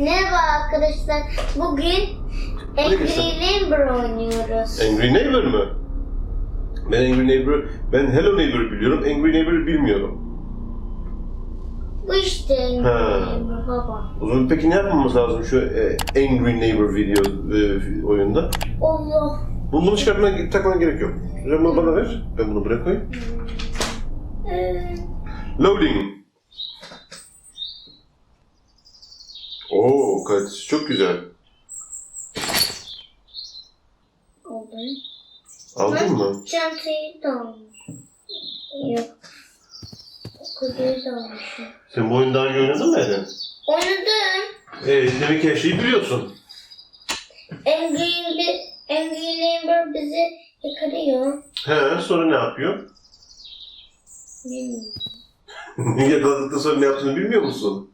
Merhaba arkadaşlar. Bugün. Angry Neighbor oynuyoruz. Angry Neighbor mı? Ben Angry Neighbor, ben Hello Neighbor biliyorum. Angry Neighbor'ı bilmiyorum. Bu işte Angry Ha. Neighbor baba. O zaman peki ne yapmamız lazım şu e, Angry Neighbor video e, oyunda? Allah. Bunu, bunu çıkartmaya, takmana gerek yok. Sen bunu bana ver. Ben bunu buraya koyayım. Ee, Loading. Oo, kalitesi çok güzel. oldu. Aldın mı? Çantayı da almış. Yok. Kutuyu da almışım. Sen bu oyunu daha önce oynadın mı Eren? Oynadım. E, demek ki her şeyi biliyorsun. Angry, Angry Neighbor bizi yakalıyor. He, sonra ne yapıyor? Bilmiyorum. Yakaladıktan sonra ne yaptığını bilmiyor musun?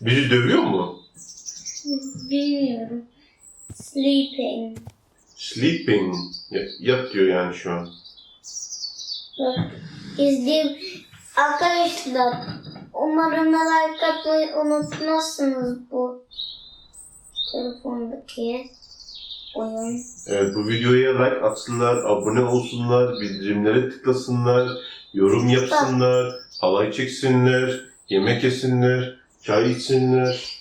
Bizi dövüyor mu? Bilmiyorum. Sleeping. Sleeping. Yap, yap diyor yani şu an. İzleyip arkadaşlar umarım like atmayı unutmazsınız bu telefondaki oyun. Evet bu videoya like atsınlar, abone olsunlar, bildirimlere tıklasınlar, yorum yapsınlar, halay çeksinler, yemek yesinler, çay içsinler.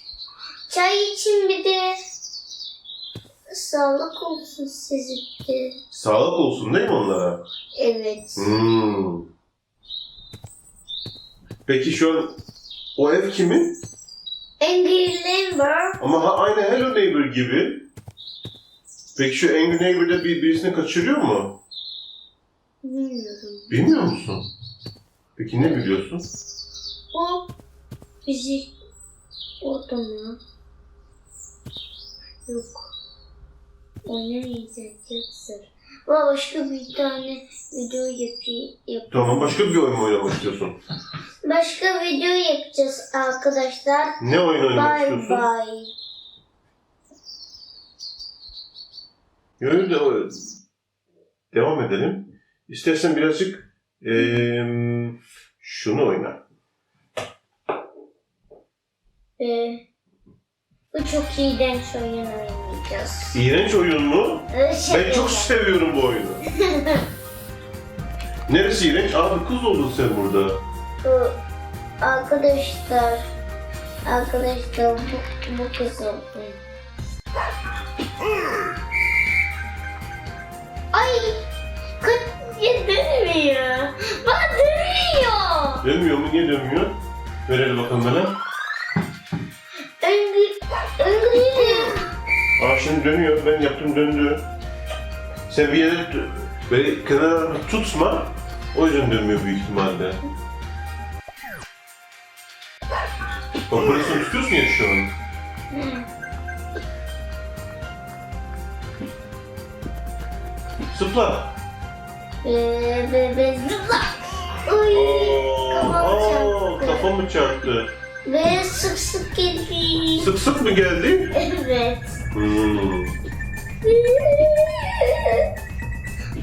Çay için bir de sağlık olsun size de. Sağlık olsun değil mi onlara? Evet. Hmm. Peki şu an o ev kimin? Angry Neighbor Ama ha, aynı Hello Neighbor gibi. Peki şu Angry Neighbor'da bir, birisini kaçırıyor mu? bilmiyorum. Bilmiyor musun? Peki ne biliyorsun? O bizi orada Yok. Oynamayacaksın. Ama başka bir tane video yapayım. Yap. Tamam başka bir oyun mu oynamak istiyorsun? Başka video yapacağız arkadaşlar. Ne oyun oynamak Bye istiyorsun? bye. Öyle de devam edelim. İstersen birazcık eee, şunu oyna. Ee, bu çok iğrenç oyun oynayacağız. İğrenç oyun mu? Şey Ben çok seviyorum bu oyunu. Neresi iğrenç? Abi kız oldun sen burada. Bu, arkadaşlar arkadaşlar bu, bu kız oldu. Ay kaç ya dönmüyor. Bak dönmüyor. Dönmüyor mu? Niye dönmüyor? Ver hele bakalım bana. Aa şimdi dönüyor. Ben yaptım döndü. Sen bir yere böyle kenara tutma. O yüzden dönmüyor büyük ihtimalle. Burasını tutuyorsun ya şu an. Zıpla. Ee, be, be, zıpla. Uy, Aa, çarptı. kafamı çarptı. Ve sık sık geliyor. Sık sık mı geldi? Evet. Hmm.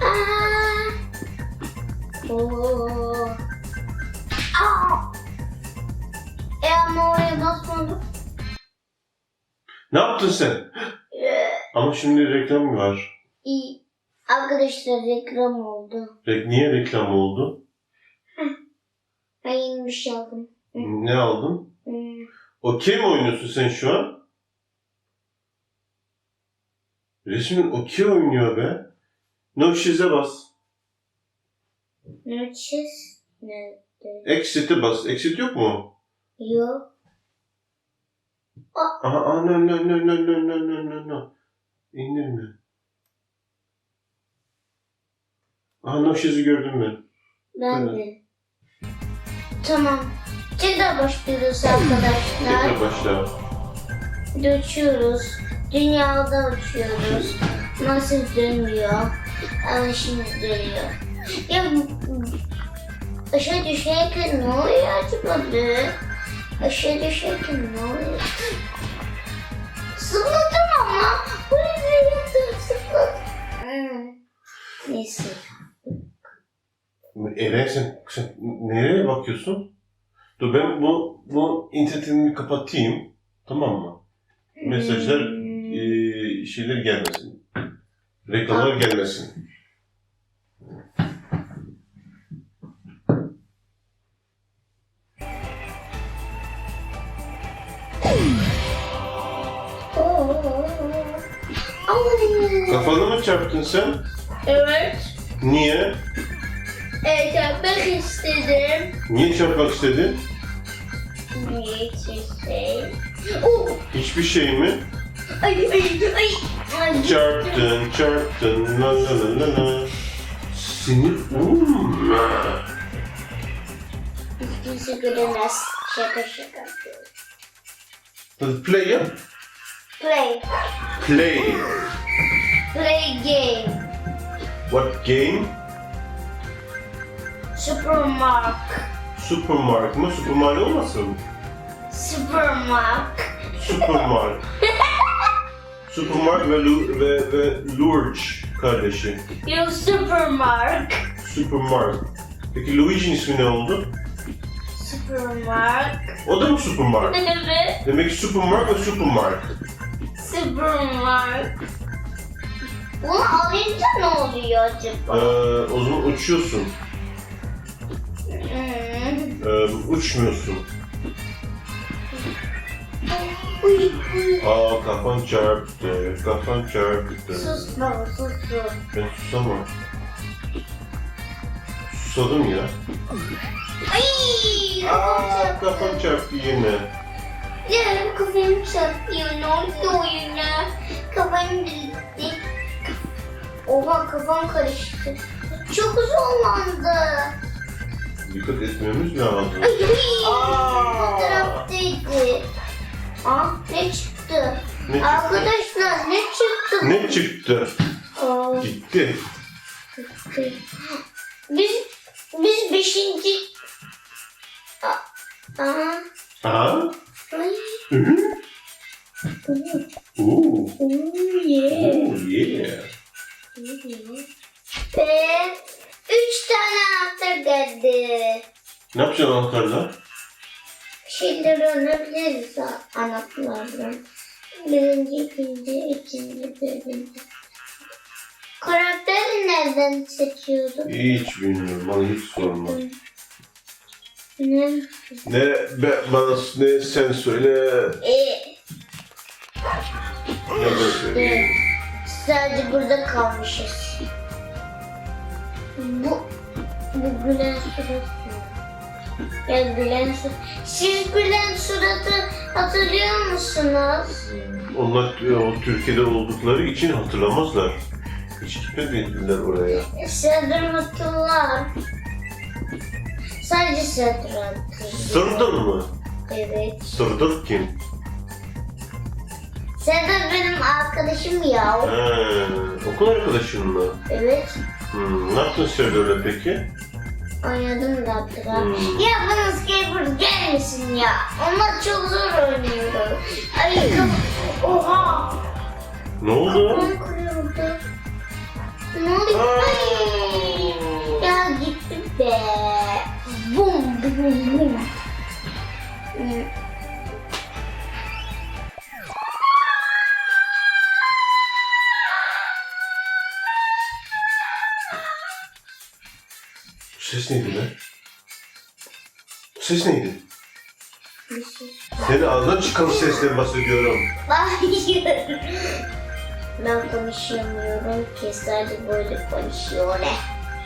Aa. Oo. Aa. E ama oraya basmadım. Ne yaptın sen? Ee, Ama şimdi reklam var. İyi. Arkadaşlar reklam oldu. Re- Niye reklam oldu? Ben yeni bir şey aldım. Ne aldın? Hmm. Okey mi oynuyorsun sen şu an? Resmen okey oynuyor be. No shift'e bas. Ne çiz? Nerede? Exit'e bas. Exit yok mu? Yok. Aha, aha no no no no no no no no no. İndirme. Aha no shift'i gördüm ben. Ben de. Tamam. Tekrar başlıyoruz arkadaşlar. Tekrar başla. Bir uçuyoruz. Dünyada uçuyoruz. Nasıl dönüyor? Ama şimdi dönüyor. Ya aşağı düşerken ne oluyor acaba be? Aşağı düşerken ne oluyor? Zıpladım ama. Buraya yaptım zıpladım. Hmm. Neyse. Eren sen, sen nereye bakıyorsun? Dur ben bu, bu internetimi kapatayım. Tamam mı? mesajlar, e, şeyler gelmesin. Reklamlar gelmesin. Kafanı mı çarptın sen? Evet. Niye? Evet yapmak istedim. Niye çarpmak istedin? Niye şey? Oh. Hiçbir şey mi? Ay ay ay. Ay. Çarptın, çarptın, la la la la la. Sinir olma. Hiç kimse göremez. Şaka şaka. Play yap. Play. Play. Play game. What game? Supermark. Supermarket mı? Super Mario olmasın? Supermark. Supermarket. Supermarket ve, Lu ve, ve Lurch kardeşi. Yok supermark. Supermarket. Peki Luigi'nin ismi ne oldu? Supermark. O da mı Supermarket? Evet. Demek ki Supermarket ve Supermarket. Supermark. Bunu alınca ne oluyor Ee, acaba? o zaman uçuyorsun. Ee, uçmuyorsun. Uy, uy. Aa kafan çarptı, kafan çarptı. Sus baba sus sus. Ben susamam. Susadım ya. Ay Aa kafam kafan çarptı. yine. Ya kafam çarpıyor ne oluyor yine? Kafam gitti. Oha kafam karıştı. Çok zorlandı. Dikkat etmemiz ay, Aa! bu taraftaydı. Aa, ne çıktı? Ne çıktı? Arkadaşlar ne çıktı? Ne çıktı? Aa, Gitti. Biz biz beşinci. Aa, aa, Aa? ay, Hı hı. Oo. oo, yeah. Oo, yeah. Ne yapacaksın anahtarla? Şeyleri öğrenebiliriz anahtarlardan. Birinci, ikinci, ikinci, dördüncü. Karakteri nereden seçiyorduk? Hiç bilmiyorum. Bana hiç sorma. Ne? Ne be, bana ne sen söyle. E, Ne ben söyleyeyim. sadece burada kalmışız. Bu, bu gülen surat mı? Ya gülen. Siz gülen suratı hatırlıyor musunuz? Onlar e, o Türkiye'de oldukları için hatırlamazlar. Hiç gitmediler oraya. Sedir hatırlar. Sadece Sedir. Sırdar mı? Evet. Sırdır kim? Sedir benim arkadaşım ya. He, okul arkadaşın mı? Evet. Hmm, ne yaptın Serdar'la peki? Oynadım da hatıra. Hmm. Ya bana skateboard gelmesin ya. Onlar çok zor oynuyor. Ay Oha. Ne oldu? Kafam kırıldı. Ne oluyor? Ay. Ya gitti be. Bum bum bum. Hmm. Bu ses neydi be? Bu ses neydi? Senin ağzından çıkan sesten bahsediyorum. Hayır. Ben konuşamıyorum ki sadece böyle konuşuyor.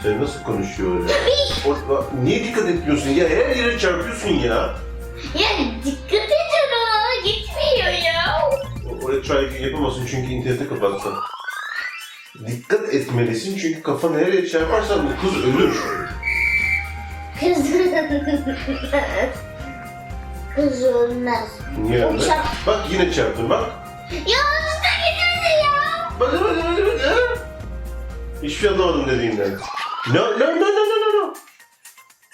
Sen nasıl konuşuyor öyle? O, niye dikkat etmiyorsun ya? Her yere çarpıyorsun ya. Ya dikkat edin o gitmiyor ya. Oraya try yapamazsın çünkü interneti kapatsın. Dikkat etmelisin çünkü kafan nereye çarparsan bu kız ölür. Kız. Ölmez. Niye öyle? çarp- Bak yine çarptın bak. Ya usta gitmedi ya. Bak bak bak bak bak. Hiçbir şey anlamadım dediğinden. No no no no no no.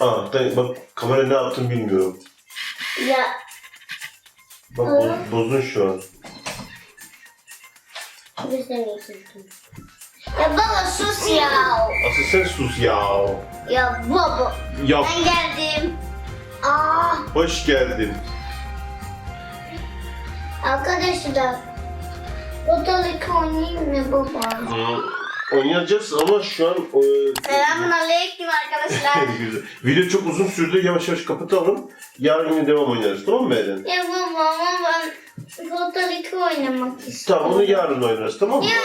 Aa da- bak kamera ne yaptın bilmiyorum. Ya Bak boz- bozdun şu an. biz de mi gittin? Ya baba sus ya. Asıl sen sus ya. Ya baba Yap. ben geldim. Aa Hoş geldin. arkadaşlar Odalık oynayayım mı baba? Hmm, oynayacağız ama şu an... E, Selamun aleyküm arkadaşlar. Güzel. Video çok uzun sürdü. Yavaş yavaş kapatalım. Yarın yine devam oynarız. Tamam mı Eren? Ya baba ama ben odalık oynamak istiyorum. Tamam onu yarın oynarız. Tamam mı? Ya,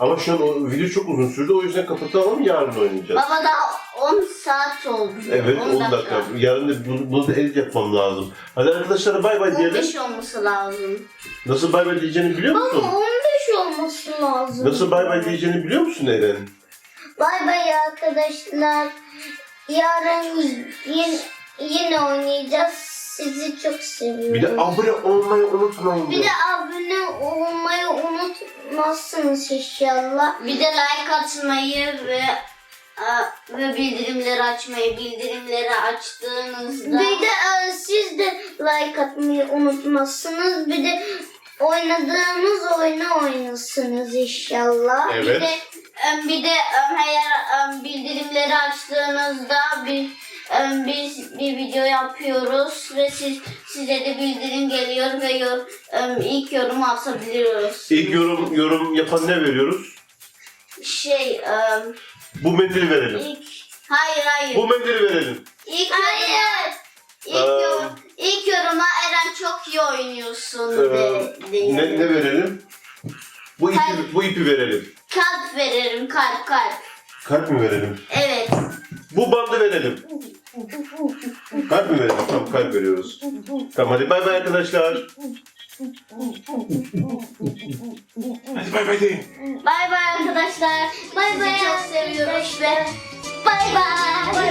Ama şu an o video çok uzun sürdü. O yüzden kapatalım. Yarın oynayacağız. Baba daha 10 saat oldu. Evet 10 dakika. Yarın da bunu, bunu da edit yapmam lazım. Hadi arkadaşlara bay bay diyelim. 15 olması lazım. Nasıl bay bay diyeceğini biliyor baba musun? 15 olması lazım. Nasıl bay bay diyeceğini biliyor musun Eren? Bay bay arkadaşlar. Yarın yine, yine oynayacağız. Sizi çok seviyorum. Bir de abone olmayı unutmayın. Bir de abone olmayı unutmazsınız inşallah. Bir de like atmayı ve e, ve bildirimleri açmayı, bildirimleri açtığınızda Bir de e, siz de like atmayı unutmazsınız. Bir de oynadığımız oyunu oynasınız inşallah. Evet. bir de e, bir de eğer bildirimleri açtığınızda bir biz bir video yapıyoruz ve siz size de bildirim geliyor ve yor, ilk yorum atabiliyoruz. İlk yorum yorum yapan ne veriyoruz? şey Bu mendili verelim. ilk hayır hayır. Bu mendili verelim. İlk Hayır. yoruma, ilk, Ee, yorum, ilk yoruma Eren çok iyi oynuyorsun Ee, de, diye. ne, ne verelim? Bu ipi, Kalp. bu ipi verelim. Kalp veririm kalp kalp. Kalp mi verelim? Evet. Bu bandı verelim. Kalp mi verelim? Tamam kalp veriyoruz. Tamam hadi bay bay arkadaşlar. Hadi bay bay deyin. Bay bay arkadaşlar. Bay bay Sizi çok seviyoruz ve bay bay.